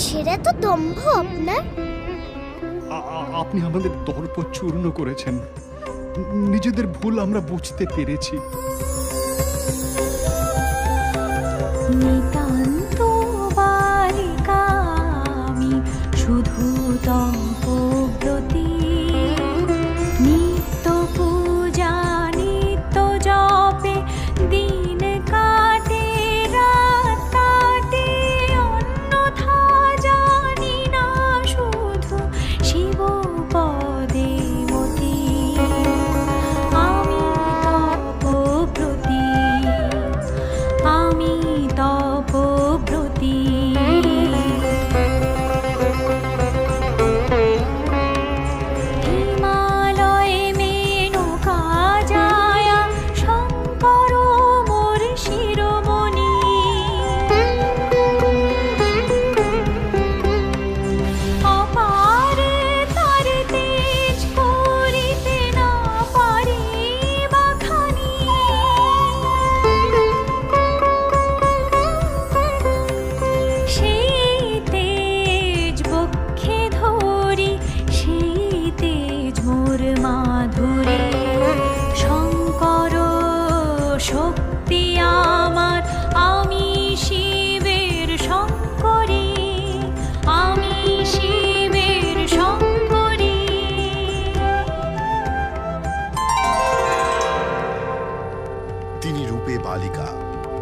কিসের এত দম্ভ আপনার আপনি আমাদের দর্প চূর্ণ করেছেন। নিজেদের ভুল আমরা বুঝতে পেরেছি। নিতান্ত বালিকা আমি শুধু তম্পব্রতী আমি তপব্রতী তিনি রূপে বালিকা,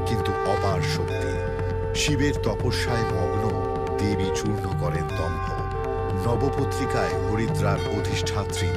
কিন্তু অপার শক্তি। শিবের তপস্যায় মগ্ন, দেবী চূর্ণ করেন দম্ভ। নবপত্রিকায় হরিদ্রার অধিষ্ঠাত্রী